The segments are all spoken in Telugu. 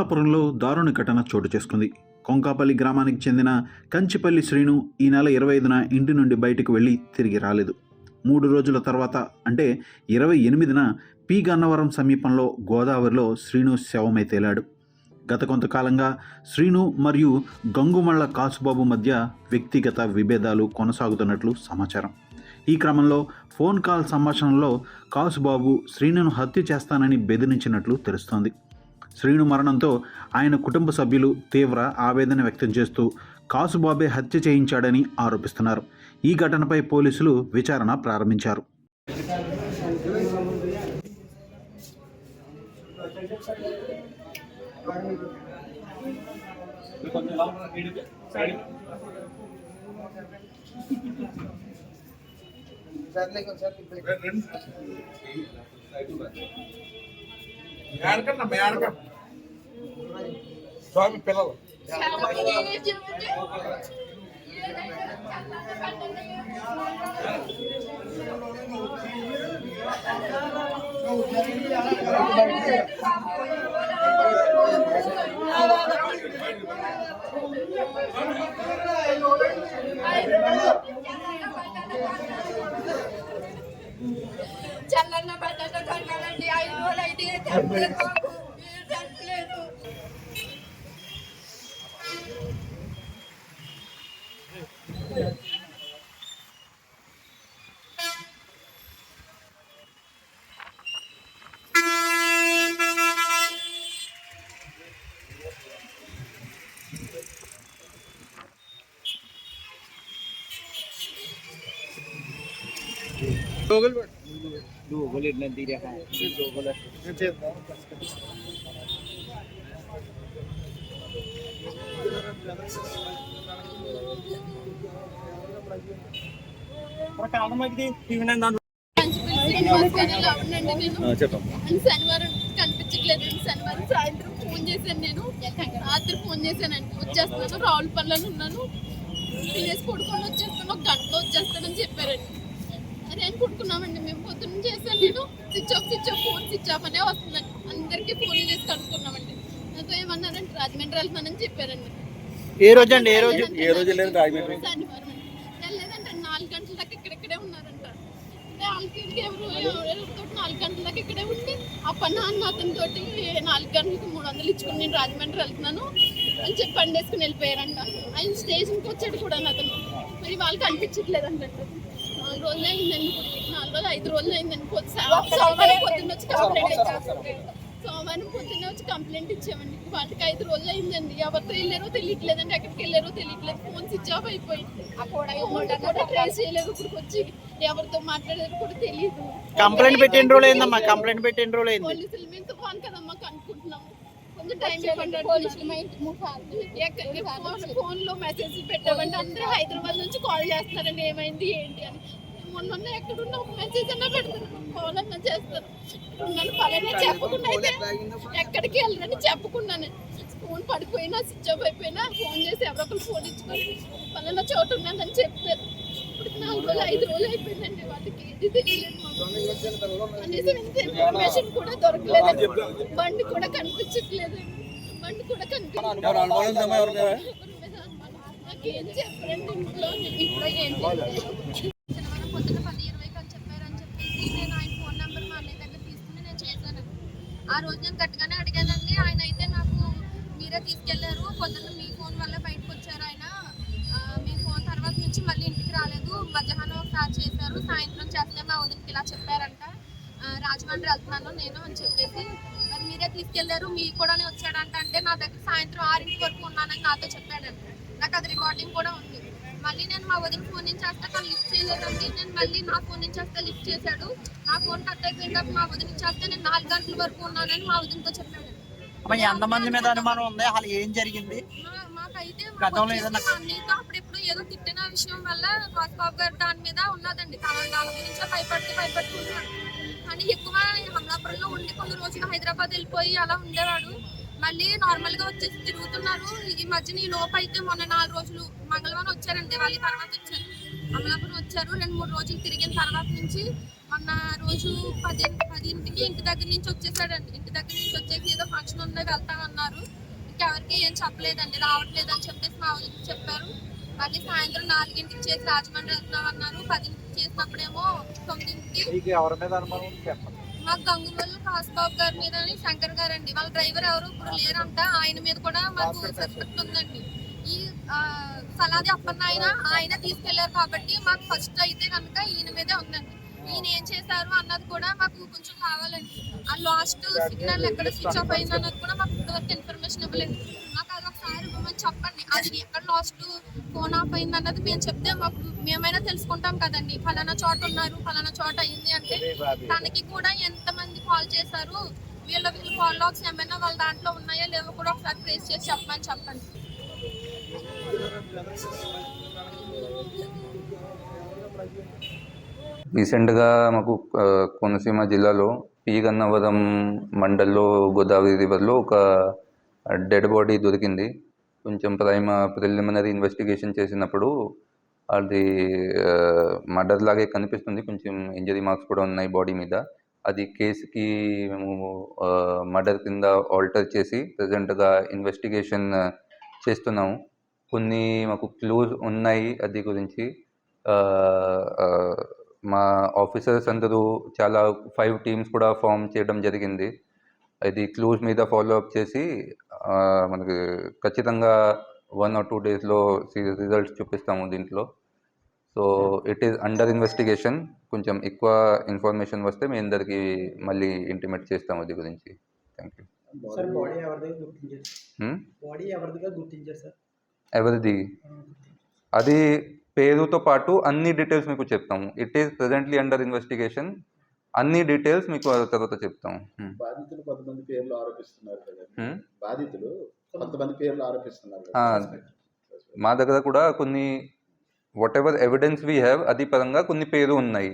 అమలాపురంలో దారుణ ఘటన చోటు చేసుకుంది. కొంకాపల్లి గ్రామానికి చెందిన కంచిపల్లి శ్రీను ఈ నెల ఇరవై ఐదున ఇంటి నుండి బయటకు వెళ్ళి తిరిగి రాలేదు. మూడు రోజుల తర్వాత అంటే ఇరవై ఎనిమిదిన పి గన్నవరం సమీపంలో గోదావరిలో శ్రీను శవమై తేలాడు. గత కొంతకాలంగా శ్రీను మరియు గంగుమళ్ళ కాసుబాబు మధ్య వ్యక్తిగత విభేదాలు కొనసాగుతున్నట్లు సమాచారం. ఈ క్రమంలో ఫోన్ కాల్ సంభాషణలో కాసుబాబు శ్రీనును హత్య చేస్తానని బెదిరించినట్లు తెలుస్తోంది. శ్రీను మరణంతో ఆయన కుటుంబ సభ్యులు తీవ్ర ఆవేదన వ్యక్తం చేస్తూ కాసుబాబే హత్య చేయించాడని ఆరోపిస్తున్నారు. ఈ ఘటనపై పోలీసులు విచారణ ప్రారంభించారు. మేడకన్నా మేడకం స్వామి పిల్లలు చల్లన్న Google గారిలా ఉండండి నేను చెప్పమ్మా అని శనివారం కనిపించట్లేదు శనివారం సాయంత్రం ఫోన్ చేశాను నేను రాత్రి ఫోన్ చేశానండి వచ్చేస్తున్నాను రావులపల్లిలో ఉన్నాను తినేసి పడుకొని వచ్చేస్తాను ఒక గంటలో వచ్చేస్తానని చెప్పారండి అదే అని పడుకున్నామండి మేము. పొద్దున్న చేశాను నేను. Switch off switch off phone switch off అనే వస్తుందండి. అందరికీ ఫోన్ చేసి కనుక్కున్నామండి. నాతో ఏమన్నారంటే రాజమండ్రి వెళ్తున్నానని చెప్పారండి. ఏ రోజు అండి? ఏ రోజు? ఏ రోజు వెళ్ళారు రాజమండ్రి. వెళ్ళలేదంటే నాలుగు గంటల దాకా ఇక్కడెక్కడే ఉన్నారంట. నాలుగు గంటల దాకా ఇక్కడే ఉండి అప్పన్న అన్న అతని తోటి నాలుగు గంటలకు మూడు వందలు ఇచ్చుకుని నేను రాజమండ్రి వెళ్తున్నాను అని చెప్పి బండి వేసుకుని వెళ్ళిపోయారంట. ఆయన స్టేషన్కి వచ్చాడు కూడా అతను. మరి వాళ్ళకి అనిపించట్లేదంట. నాలుగు రోజులు అయిందండి నాలుగు రోజులు ఐదు రోజులు అయిందండి సోమవారం పొద్దున్న వచ్చి కంప్లైంట్ ఇచ్చారు. సోమవారం పొద్దున్నే వచ్చి కంప్లైంట్ ఇచ్చామండి. వాళ్ళకి ఐదు రోజులు అయిందండి ఎవరితో వెళ్ళారో తెలియట్లేదండి. ఎక్కడికి వెళ్ళారో తెలియట్లేదు. ఫోన్ స్విచ్ ఆఫ్ అయిపోయింది. ఫోన్ కూడా ట్రేస్ చేయలేదు. ఇప్పుడు వచ్చి ఎవరితో మాట్లాడేది కూడా తెలియదు కంప్లైంట్ పెట్టి ఎన్ని రోజులు అయిందమ్మా కంప్లైంట్ పెట్టి ఎన్ని రోజులు అయింది పోలీసులు మేము తుఫాన్ కదమ్మా కనుక్కుంటున్నాము. కొంచెం టైం ఇవ్వండి ఫోన్ ఫోన్లో మెసేజ్ పెట్టామంటే అందరూ హైదరాబాద్ నుంచి కాల్ చేస్తున్నారండి ఏమైంది ఏంటి అని. మొన్న ఎక్కడున్నా ఒక మెసేజ్ అన్నా పెడతారు. కాల్ అన్నా చేస్తారు. ఉన్నాను పలానా చెప్పకుండా అయితే ఎక్కడికి వెళ్ళరని చెప్పకుండానే. ఫోన్ పడిపోయినా స్విచ్ ఆఫ్ అయిపోయినా ఫోన్ చేసి ఎవరో ఒకరు ఫోన్ ఇచ్చుకొని పలానా చోటు ఉన్నానని చెప్తారు ఇప్పుడు నాలుగు రోజులు ఐదు రోజులు అయిపోయిందండి వాళ్ళకి. ఇది తెలియలేదు కనీసం ఇంత ఇన్ఫర్మేషన్ కూడా దొరకలేదండి. బండి కూడా కనిపించట్లేదండి బండి కూడా కనిపించట్లేదు నాకేం ఇంట్లో. ఇంట్లో ఏం శనివారం పొద్దున్న పది ఇరవైకి అని చెప్పారని చెప్పేసి నేను ఆయన ఫోన్ నెంబర్ మా అన్నయ్య దగ్గర తీసుకుని నేను చేశాను. ఆ రోజు నేను గట్టిగానే అడిగానండి. ఆయన అయితే నాకు మీరే తీసుకెళ్ళారు. పొద్దున్న మీ ఫోన్ వల్ల బయటకు వచ్చారు ఆయన. మీ ఫోన్ తర్వాత నుంచి మళ్ళీ ఇంటికి రాలేదు. మధ్యాహ్నం ఒకసారి చేశారు. సాయంత్రం చేస్తే మా వదినకి ఇలా చెప్పారంట. రాజమండ్రి వెళ్తున్నాను నేను అని చెప్పేసి మరి మీరే తీసుకెళ్ళారు మీ కూడా వచ్చాడంట అంటే నా దగ్గర సాయంత్రం ఆరింటి వరకు ఉన్నానని నాతో చెప్పాడంట. నాకు అది రికార్డింగ్ కూడా ఉంది. మళ్ళీ నేను మా వదిన ఫోన్ నుంచి చేస్తే తను లిఫ్ట్ చేయలేదండి. నేను మళ్ళీ నా ఫోన్ నుంచి చేస్తే లిఫ్ట్ చేశాడు. నా ఫోన్ కట్ అయిపోయినప్పుడు మా వదిన చేస్తే నేను నాలుగు గంటల వరకు ఉన్నానని మా వదినతో చెప్పాడు ఎంతమంది మీద అనుమానం ఉంది. అసలు ఏం జరిగింది? మాకైతే అన్నయ్యతో అప్పుడెప్పుడు ఏదో తిట్టిన విషయం వల్ల బాబు గారు దాని మీద ఉన్నదండి. తన దాని గురించి భయపడుతూ భయపడుతూ ఉన్నాడు. కొన్ని రోజులు హైదరాబాద్ వెళ్ళిపోయి అలా ఉండేవాడు. మళ్ళీ నార్మల్గా వచ్చేసి తిరుగుతున్నారు. ఈ మధ్యన ఈ లోపు అయితే మొన్న నాలుగు రోజులు మంగళవారం వచ్చారండి వాళ్ళ తర్వాత వచ్చారు. అమలాపురం వచ్చారు. రెండు మూడు రోజులు తిరిగిన తర్వాత నుంచి మొన్న రోజు పది పదింటికి ఇంటి దగ్గర నుంచి వచ్చేసాడండి. ఇంటి దగ్గర నుంచి వచ్చేసి ఏదో ఫంక్షన్ ఉంది వెళ్తామన్నారు ఇంకెవరికి ఏం చెప్పలేదండి. రావట్లేదు అని చెప్పేసి మా వాళ్ళకి చెప్పారు. మళ్ళీ సాయంత్రం నాలుగింటికి చేసి రాజమండ్రి వెళ్తామన్నారు పదింటికి చేసినప్పుడేమో తొమ్మిదింటికి ఎవరి మీద అనుమానం చెప్పండి. మాకు గంగుమల్లు కాసుబాబు గారి మీద శంకర్ గారు అండి వాళ్ళ డ్రైవర్ ఎవరు? ఇప్పుడు లేరంట. ఆయన మీద కూడా మాకు సస్పెక్ట్ ఉందండి. ఈ సలాది అప్పన్న ఆయన ఆయన తీసుకెళ్ళారు కాబట్టి మాకు ఫస్ట్ అయితే కనుక ఈయన మీదే ఉందండి. ఈయన ఏం చేశారు అన్నది కూడా మాకు కొంచెం కావాలండి. ఆ లాస్ట్ సిగ్నల్ ఎక్కడ స్విచ్ ఆఫ్ అయింది అన్నది కూడా మాకు ఇప్పటివరకు ఇన్ఫర్మేషన్ ఇవ్వలేదు. ఇవ్వమని చెప్పండి. అది ఎక్కడ లాస్ట్ ఫోన్ ఆఫ్ అయింది అన్నది మేము చెప్తే మాకు మేమైనా తెలుసుకుంటాం కదండి. ఫలానా చోట ఉన్నారు ఫలానా చోట అయింది అంటే తనకి కూడా ఎంతమంది కాల్ చేశారు? వీళ్ళ వీళ్ళ కాల్ లాగ్స్ ఏమైనా వాళ్ళ దాంట్లో ఉన్నాయా? లేవో కూడా ఒకసారి ట్రేస్ చేసి చెప్పమని చెప్పండి. రీసెంట్గా మాకు కోనసీమ జిల్లాలో పి గన్నవరం మండల్లో గోదావరి రివర్లో ఒక డెడ్ బాడీ దొరికింది. కొంచెం ప్రైమ ప్రిలిమినరీ ఇన్వెస్టిగేషన్ చేసినప్పుడు అది మర్డర్ లాగే కనిపిస్తుంది. కొంచెం ఇంజరీ మార్క్స్ కూడా ఉన్నాయి బాడీ మీద. అది కేసుకి మేము మర్డర్ కింద ఆల్టర్ చేసి ప్రజెంట్గా ఇన్వెస్టిగేషన్ చేస్తున్నాము. కొన్ని మాకు క్లూస్ ఉన్నాయి అది గురించి. మా ఆఫీసర్స్ అందరూ చాలా ఫైవ్ టీమ్స్ కూడా ఫామ్ చేయడం జరిగింది. ఇది క్లూస్ మీద ఫాలో అప్ చేసి మనకి ఖచ్చితంగా వన్ ఆర్ టూ డేస్లో రిజల్ట్స్ చూపిస్తాము దీంట్లో. So it is under investigation కొంచెం ఎక్కువ ఇన్ఫర్మేషన్ వస్తే మీ అందరికీ మళ్ళీ ఇంటిమేట్ చేస్తాము అది గురించి. థ్యాంక్ యూ ఎవరిది అది పేరుతో పాటు అన్ని డీటెయిల్స్ మీకు చెప్తాము. It is presently under investigation అన్ని డీటెయిల్స్ మీకు ఆ తర్వాత Hmm. బాధితులు కొంతమంది పేర్లు ఆరోపిస్తున్నారు కదా. బాధితులు కొంతమంది పేర్లు ఆరోపిస్తున్నారు మా దగ్గర కూడా కొన్ని whatever evidence we have అది పరంగా కొన్ని పేరు ఉన్నాయి.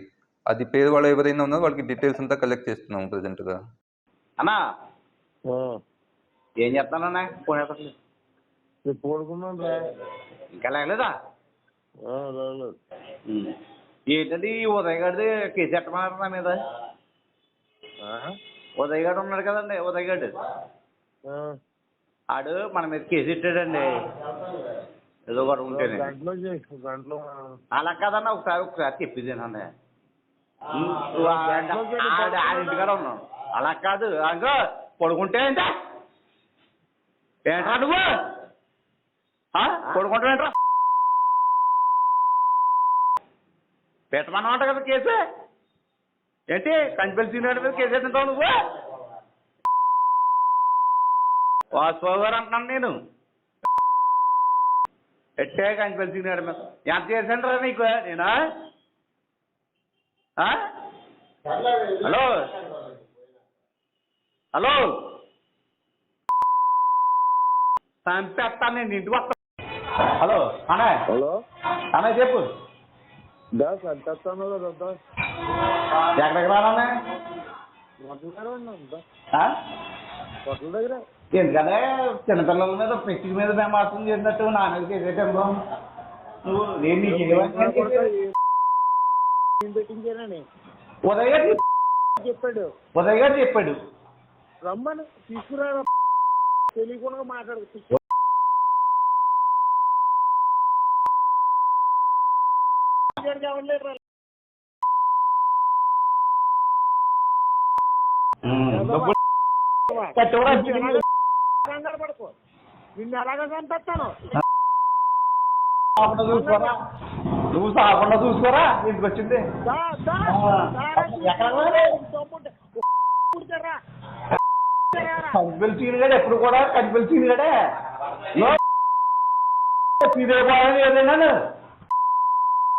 అది పేరు వాళ్ళు ఎవరైనా ఉన్నారో వాళ్ళకి డీటెయిల్స్ అంతా కలెక్ట్ చేస్తున్నాము ప్రజెంట్గా అన్నా ఏం చెప్తానన్నా ఫోన్. పడుకున్నాను ఇంకా లేగలేదా ఆ, రాలేదు. ఏంటండి ఈ ఉదయ్ గారిది కేసు ఎట్టమన్నారు నా మీద? ఆ? ఉదయ్ గారు ఉన్నాడు కదండి ఉదయ్ గారు. ఆడు మన మీద కేసు పెట్టాడండి ఏదో గొడవ ఉంటేనే. అలా కాదన్న ఒకసారి ఒకసారి చెప్పేదేనండి ఇంటికాడ ఉన్నాడు. అలా కాదు అంకో పడుకుంటే ఏంట? ఏంట్రా నువ్వు? ఆ? పడుకుంటావేంట్రా? పెట్టమన్నమాట కదా కేసు? ఏంటి? కంచిపల్లి సీనియర్ మీద కేసు ఎత్తుంటావు నువ్వు? వాసుబాబు గారు అంటున్నాను నేను. ఎట్టే కంచిపల్లి సీనియర్ మీద? ఎంత చేశాను రా నీకు? నేనా? ఆ? హలో? హలో? చంపేస్తాను నేను ఇంటికి వస్తాను హలో అన్నయ్య. హలో? అన్నయ్య చెప్పు. దా సంతేస్తాను కదా దా. ఎక్కడికి రానన్నా హోటల్ దగ్గర ఎందుకంటే చిన్నపిల్లల మీద పెట్టి మీద మేమాసం చేసినట్టు నా మీద చేసేటప్పుడు నువ్వు నేను నీకు ఉదయ్ గారు చెప్పాడు ఉదయ్ గారు చెప్పాడు రమ్మని తీసుకురా తెలియకుండా మాట్లాడు కంగారు పడుకో. నిన్ను ఎలాగ చంపేస్తాను? చూసుకోరా? నువ్వు సాకుండా చూసుకోరా? ఇంటికి వచ్చింది. దా, దా, ఆ, దా, ఎక్కడ పోయాలి? తమ్ముడు, పుడతారా? కంపెల్ సీన్ గడే ఎప్పుడు కూడా? కంపెల్ సీన్ గడే సీదే పోయాలి ఏదైనా